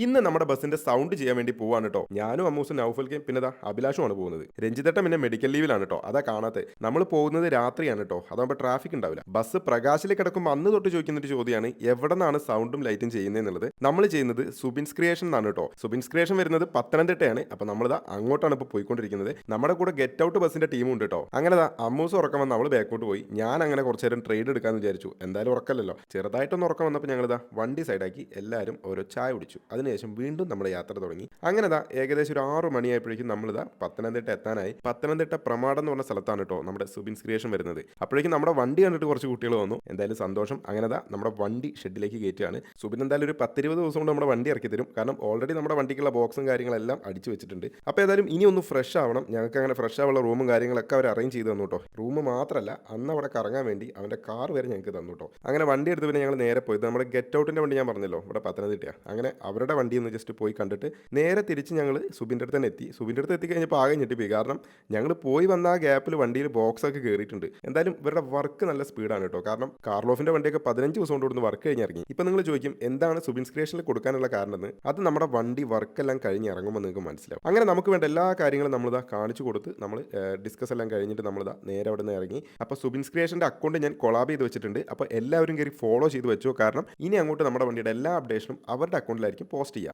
ഇന്ന് നമ്മുടെ ബസ്സിന്റെ സൗണ്ട് ചെയ്യാൻ വേണ്ടി പോവാണ് കേട്ടോ ഞാനും അമ്മൂസും നൗഫൽക്കും പിന്നെ അഭിലാഷുമാണ് പോകുന്നത്. രഞ്ജിതട്ടം പിന്നെ മെഡിക്കൽ ലീവിലാണ് കേട്ടോ അതാ കാണാത്തത് നമ്മൾ പോകുന്നത് രാത്രിയാണ് കേട്ടോ അതാകുമ്പോൾ ട്രാഫിക് ഉണ്ടാവില്ല. ബസ് പ്രകാശിൽ കിടക്കുമ്പോൾ അന്ന് തൊട്ട് ചോദിക്കുന്ന ഒരു ചോദ്യമാണ് എവിടെ നിന്നാണ് സൗണ്ടും ലൈറ്റും ചെയ്യുന്നത് നമ്മൾ ചെയ്യുന്നത് സുബിൻസ് ക്രിയേഷൻ എന്നാണ് കേട്ടോ സുബിൻസ് ക്രിയേഷൻ വരുന്നത് പത്തനംതിട്ടയാണ്. അപ്പൊ നമ്മളിതാ അങ്ങോട്ടാണ് ഇപ്പോൾ പോയിക്കൊണ്ടിരിക്കുന്നത്. നമ്മുടെ കൂടെ ഗെറ്റ് ഔട്ട് ബസ്സിന്റെ ടീം ഉണ്ട് കേട്ടോ അങ്ങനെ അമ്മൂസ് ഉറക്കം വന്ന് നമ്മൾ ബാക്കോട്ട് പോയി. ഞാൻ അങ്ങനെ കുറച്ചു നേരം ട്രേഡ് എടുക്കാന്ന് വിചാരിച്ചു. എന്തായാലും ഉറക്കല്ലല്ലോ. ചെറുതായിട്ടൊന്ന് ഉറക്കം വന്നപ്പോൾ ഞങ്ങളിതാ വണ്ടി സൈഡാക്കി എല്ലാവരും ഓരോ ചായ കുടിച്ചു. അതിനുശേഷം വീണ്ടും നമ്മുടെ യാത്ര തുടങ്ങി. അങ്ങനെ ദാ ഏകദേശം ഒരു ആറു മണിയായപ്പോഴേക്കും നമ്മളിതാ പത്തനംതിട്ട എത്താനായി. പത്തനംതിട്ട പ്രമാടം എന്ന് പറഞ്ഞ സ്ഥലത്താണ് കേട്ടോ നമ്മുടെ സുബിൻസ് ക്രിയേഷൻ വരുന്നത്. അപ്പോഴേക്കും നമ്മുടെ വണ്ടി കണ്ടിട്ട് കുറച്ച് കുട്ടികൾ വന്നു. എന്തായാലും സന്തോഷം. അങ്ങനെ ദാ നമ്മുടെ വണ്ടി ഷെഡിലേക്ക് കയറ്റുകയാണ്. സുബിൻ എന്തായാലും ഒരു പത്തിരുപത് ദിവസം കൊണ്ട് നമ്മുടെ വണ്ടി ഇറക്കി തരും. കാരണം ഓൾറെഡി നമ്മുടെ വണ്ടിക്കുള്ള ബോക്സും കാര്യങ്ങളെല്ലാം അടിച്ചു വെച്ചിട്ടുണ്ട്. അപ്പോൾ ഏതായാലും ഇനി ഒന്ന് ഫ്രഷ് ആവണം. ഞങ്ങൾക്ക് അങ്ങനെ ഫ്രഷ് ആവുള്ള റൂമും കാര്യങ്ങളൊക്കെ അവർ അറേഞ്ച് ചെയ്ത് തന്നു കേട്ടോ. റൂം മാത്രമല്ല അന്ന് അവിടെ കറങ്ങാൻ വേണ്ടി അവന്റെ കാർ വരെ ഞങ്ങൾക്ക് തന്നു കേട്ടോ. അങ്ങനെ വണ്ടി എടുത്ത് പിന്നെ ഞങ്ങൾ നേരെ പോയത് നമ്മുടെ ഗെറ്റ് ഔട്ടിന്റെ വണ്ടി ഞാൻ പറഞ്ഞല്ലോ ഇവിടെ പത്തനംതിട്ടയാണ് അങ്ങനെ അവരുടെ വണ്ടി ഒന്ന് ജസ്റ്റ് പോയി കണ്ടിട്ട് നേരെ തിരിച്ച് ഞങ്ങൾ സുബിന്റെ അടുത്ത് തന്നെ എത്തി. സുബിന്റെ അടുത്ത് എത്തി കഴിഞ്ഞപ്പോൾ ആകെ ഞെട്ടിപ്പോയി. കാരണം ഞങ്ങൾ പോയി വന്ന ആ ഗ്യാപ്പിൽ വണ്ടിയിൽ ബോക്സ് ഒക്കെ കയറിയിട്ടുണ്ട് എന്തായാലും ഇവരുടെ വർക്ക് നല്ല സ്പീഡാണ് കേട്ടോ കാരണം കാർലോഫിന്റെ വണ്ടിയൊക്കെ പതിനഞ്ച് ദിവസം കൊണ്ട് ഇവിടുന്ന് വർക്ക് കഴിഞ്ഞ് ഇറങ്ങി. ഇപ്പം നിങ്ങൾ ചോദിക്കും എന്താണ് സുബിൻസ് ക്രിയേഷനിൽ കൊടുക്കാനുള്ള കാരണം എന്ന്? അത് നമ്മുടെ വണ്ടി വർക്കെല്ലാം കഴിഞ്ഞ് ഇറങ്ങുമ്പോൾ നിങ്ങൾക്ക് മനസ്സിലാവും. അങ്ങനെ നമുക്ക് വേണ്ട എല്ലാ കാര്യങ്ങളും നമ്മളിതാ കാണിച്ചു കൊടുത്ത് നമ്മൾ ഡിസ്കസ് എല്ലാം കഴിഞ്ഞിട്ട് നമ്മളിതാ നേരെ അവിടെ നിന്ന് ഇറങ്ങി അപ്പോൾ സുബിൻസ് ക്രിയേഷന്റെ അക്കൗണ്ട് ഞാൻ കൊളാബ് ചെയ്ത് വെച്ചിട്ടുണ്ട്. അപ്പോൾ എല്ലാവരും കയറി ഫോളോ ചെയ്ത് വെച്ചോ. കാരണം ഇനി അങ്ങോട്ട് നമ്മുടെ വണ്ടിയുടെ എല്ലാ അപ്ഡേഷനും അവരുടെ അക്കൗണ്ടിലായിരിക്കും Ostia.